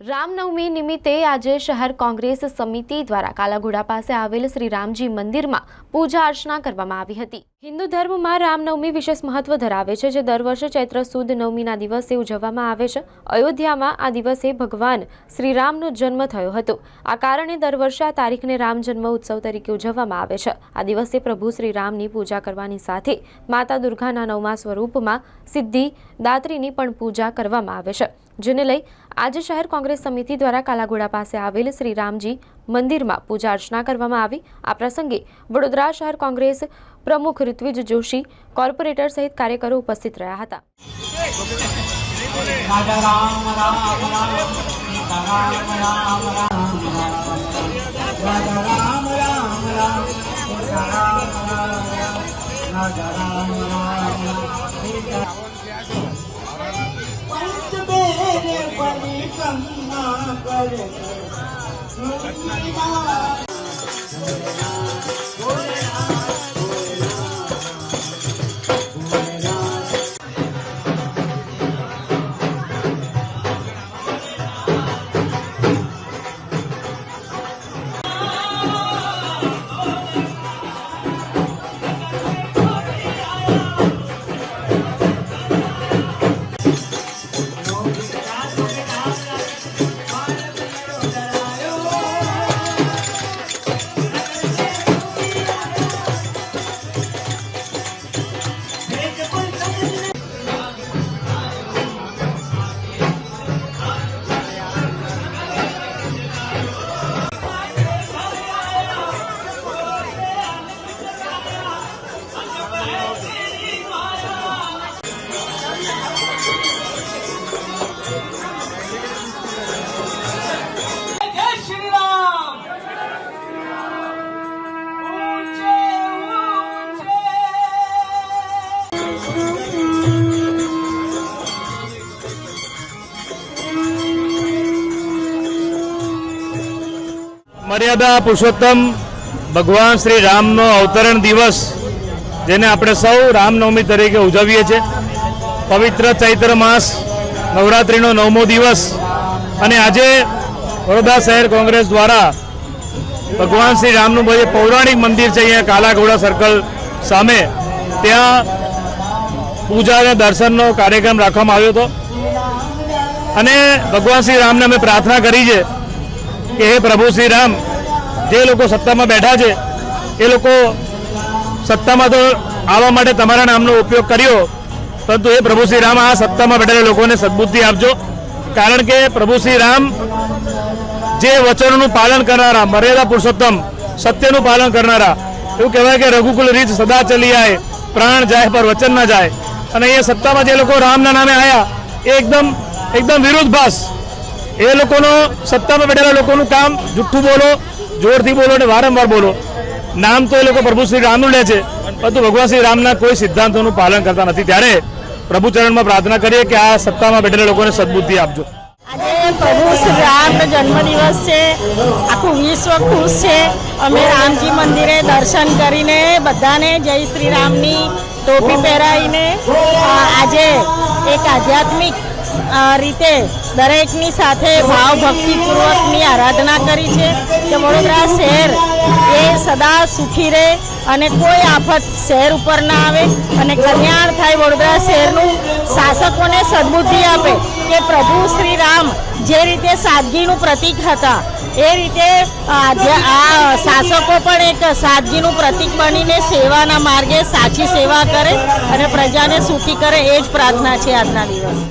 રામનવમી નિમિત્તે આજે શહેર કોંગ્રેસ સમિતિ દ્વારા કાલાઘોડા પાસે આવેલ શ્રી રામજી મંદિરમાં પૂજા અર્ચના કરવામાં આવી હતી. હિન્દુ ધર્મમાં રામનવમી વિશેષ મહત્વ ધરાવે છે, જે દર વર્ષે ચૈત્ર સુદ નવમીના દિવસે ઉજવવામાં આવે છે. અયોધ્યામાં આ દિવસે ભગવાન શ્રીરામનો જન્મ થયો હતો. આ કારણે દર વર્ષે આ તારીખને રામ જન્મ ઉત્સવ તરીકે ઉજવવામાં આવે છે. આ દિવસે પ્રભુ શ્રીરામની પૂજા કરવાની સાથે માતા દુર્ગાના નવમા સ્વરૂપમાં સિદ્ધિ દાત્રીની પણ પૂજા કરવામાં આવે છે. જેને લઈ આજે શહેર કોંગ્રેસ સમિતિ દ્વારા કાલાઘોડા પાસે આવેલ શ્રી રામજી મંદિરમાં પૂજા અર્ચના કરવામાં આવી. આ પ્રસંગે વડોદરા શહેર કોંગ્રેસ પ્રમુખ ઋત્વિજ જોશી કોર્પોરેટર સહિત કાર્યકરો ઉપસ્થિત રહ્યા હતા રાજા મર્યાદા પુરુષોત્તમ ભગવાન શ્રી રામનો અવતરણ દિવસ, જેને આપણે સૌ રામનવમી તરીકે ઉજવીએ છીએ. પવિત્ર ચૈત્ર માસ, નવરાત્રિનો નવમો દિવસ. અને આજે વડોદરા શહેર કોંગ્રેસ દ્વારા ભગવાન શ્રી રામનું જે પૌરાણિક મંદિર છે, અહીંયા કાલાઘોડા સર્કલ સામે. ત્યાં પૂજા અને દર્શનનો કાર્યક્રમ રાખવામાં આવ્યો હતો. અને ભગવાન શ્રી રામને અમે પ્રાર્થના કરી છે કે હે પ્રભુ શ્રી રામ, જે લોકો સત્તામાં બેઠા છે, એ લોકો સત્તામાં તો આવવા માટે તમારા નામનો ઉપયોગ કર્યો, પરંતુ એ પ્રભુ શ્રી રામ, આ સત્તામાં બેઠેલા લોકોને સદબુદ્ધિ આપજો, કારણ કે પ્રભુ શ્રી રામ જે વચનોનું પાલન કરનારા, મર્યાદા પુરુષોત્તમ, સત્યનું પાલન કરનારા, એવું કહેવાય કે રઘુકુલ રીત સદા ચલી આવે પ્રાણ જાય પર વચન ના જાય. અને એ સત્તામાં જે લોકો રામના નામે આવ્યા એ એકદમ એકદમ વિરુદ્ધભાસ એ લોકોનો સત્તામાં બેઠેલા લોકોનું કામ જુઠ્ઠું બોલો, જોરથી બોલો અને વારંવાર બોલો. નામ તો એ લોકો પ્રભુ શ્રી રામનું લે છે, પરંતુ ભગવાન શ્રી રામના કોઈ સિદ્ધાંતોનું પાલન કરતા નથી. ત્યારે પ્રભુચરણમાં પ્રાર્થના કરીએ કે આ સત્તામાં બેઠેલા લોકોને સદબુદ્ધિ આપજો. આજે પ્રભુ શ્રી રામનો જન્મદિવસ છે. આખું વિશ્વ ખુશ છે. અમે રામજી મંદિરે દર્શન કરીને બધાને જય શ્રી રામની ટોપી પહેરાવીને આજે એક આધ્યાત્મિક રીતે દરેકની સાથે ભાવભક્તિપૂર્વકની આરાધના કરી છે કે વડોદરા શહેર એ સદા સુખી રહે અને કોઈ આફત શહેર ઉપર ના આવે અને કલ્યાણ થાય વડોદરા શહેરનું. શાસકોને સદબુદ્ધિ આપે કે પ્રભુ શ્રી રામ જે રીતે સાદગીનું પ્રતીક હતા, એ રીતે આ શાસકો પણ એક સાદગીનું પ્રતીક બનીને સેવાના માર્ગે સાચી સેવા કરે અને પ્રજાને સુખી કરે, એ જ પ્રાર્થના છે આજના દિવસ.